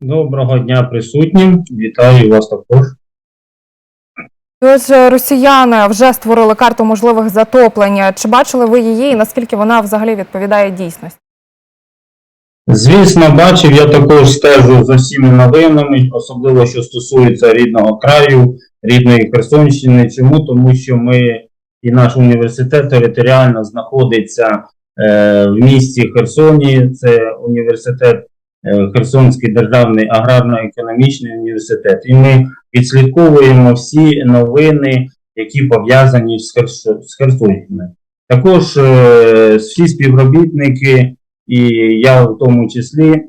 Доброго дня присутнім. Вітаю вас також. І Ось е, росіяни вже створили карту можливих затоплень. Чи бачили ви її і наскільки вона взагалі відповідає дійсності? Звісно, бачив, я також стежу за всіми новинами, особливо що стосується рідного краю, рідної Херсонщини. Чому? Тому що ми і наш університет територіально знаходиться е, в місті Херсоні. Це університет Херсонський державний аграрно-економічний університет. І ми відслідковуємо всі новини, які пов'язані з, Херсо- з Херсонщиною. Також е, всі співробітники і я в тому числі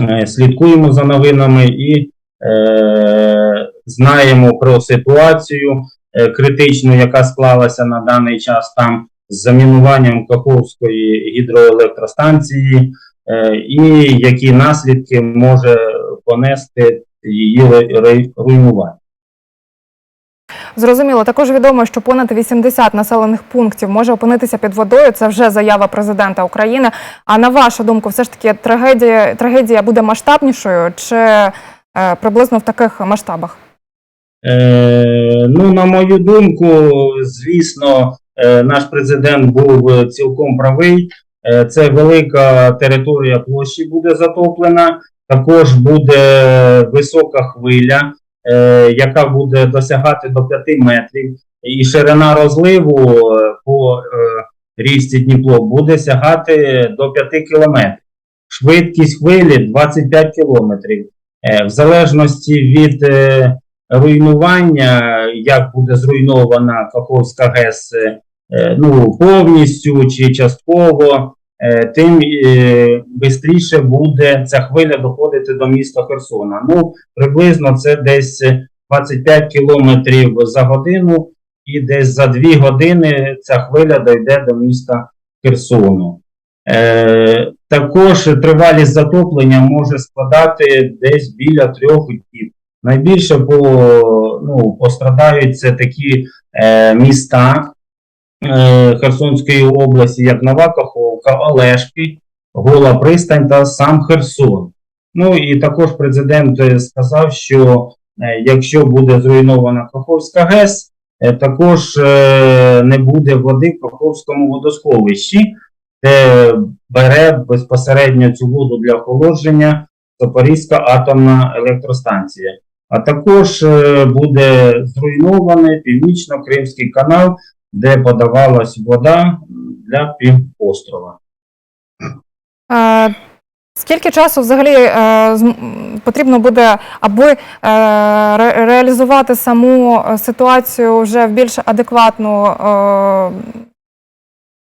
е, слідкуємо за новинами і е, знаємо про ситуацію е, критичну, яка склалася на даний час там з замінуванням Каховської гідроелектростанції, е, і які наслідки може понести її ру- ру- руйнування. Зрозуміло, також відомо, що понад 80 населених пунктів може опинитися під водою. Це вже заява президента України. А на вашу думку, все ж таки трагедія, трагедія буде масштабнішою чи е, приблизно в таких масштабах? Е, ну, на мою думку, звісно, е, наш президент був е, цілком правий. Е, це велика територія площі буде затоплена. Також буде висока хвиля, е, яка буде досягати до 5 метрів. І ширина розливу е, по річці Дніпло буде сягати до 5 кілометрів. Швидкість хвилі 25 кілометрів. В залежності від руйнування, як буде зруйнована Каховська ГЕС, ну, повністю чи частково, тим швидше буде ця хвиля доходити до міста Херсона. Ну, приблизно це десь 25 кілометрів за годину, і десь за 2 години ця хвиля дойде до міста Херсону. Е, також тривалість затоплення може складати десь біля трьох діб. Найбільше по, ну, пострадають це такі е, міста е, Херсонської області, як Нова Каховка, Олешки, Гола Пристань та сам Херсон. Ну і також президент е, сказав, що е, якщо буде зруйнована Каховська ГЕС, е, також не буде води в Каховському водосховищі, де бере безпосередньо цю воду для охолодження Запорізька атомна електростанція. А також буде зруйнований північно-кримський канал, де подавалась вода для півострова. Е, Скільки часу взагалі е, потрібно буде, аби е, ре- реалізувати саму е, ситуацію вже в більш адекватну е,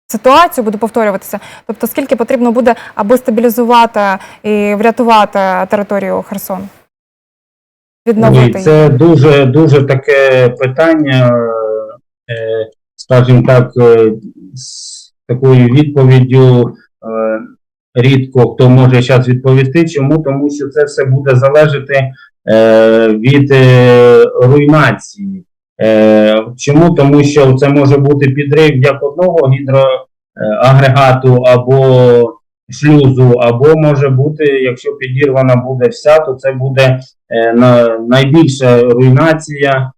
ситуацію, буду повторюватися? Тобто, скільки потрібно буде, аби стабілізувати і врятувати територію? Відновити Ні, це дуже дуже таке питання, е, скажімо так, е, такою відповіддю. е, Рідко хто може зараз відповісти. Чому? Тому що це все буде залежати е, від е, руйнації. Чому? Тому що це може бути підрив як одного гідроагрегату або шлюзу, або може бути, якщо підірвана буде вся, то це буде на, найбільша руйнація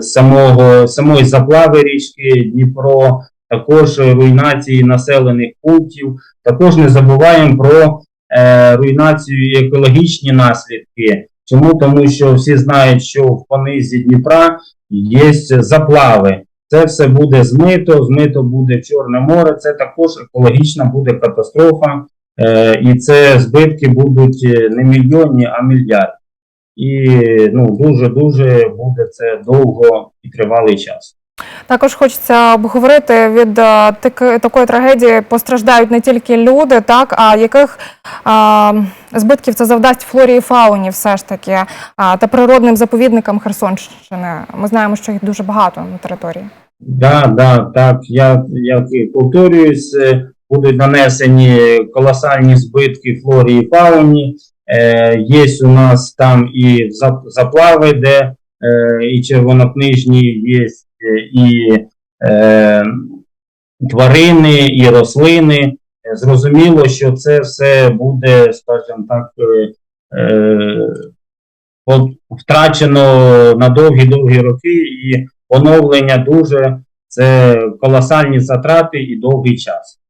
самого, самої заплави річки Дніпро, також руйнації населених пунктів. Також не забуваємо про е, руйнацію і екологічні наслідки. Чому? Тому що всі знають, що в понизі Дніпра є заплави. Це все буде змито, змито буде Чорне море. Це також екологічна буде катастрофа, е, і це збитки будуть е, не мільйонні, а мільярди. І ну дуже дуже буде це довго і тривалий час. Також хочеться обговорити від е, такої трагедії постраждають не тільки люди, так а яких а, збитків це завдасть флорі і фауні, все ж таки, а, та природним заповідникам Херсонщини. Ми знаємо, що їх дуже багато на території. Да, да, так. Я і повторююсь, е, будуть нанесені колосальні збитки флорі і фауні. Е, є у нас там і заплави, де е, і червонокнижні, є і е, тварини, і рослини. Е, Зрозуміло, що це все буде, скажімо так, е, е, втрачено на довгі-довгі роки, і оновлення дуже це колосальні затрати і довгий час.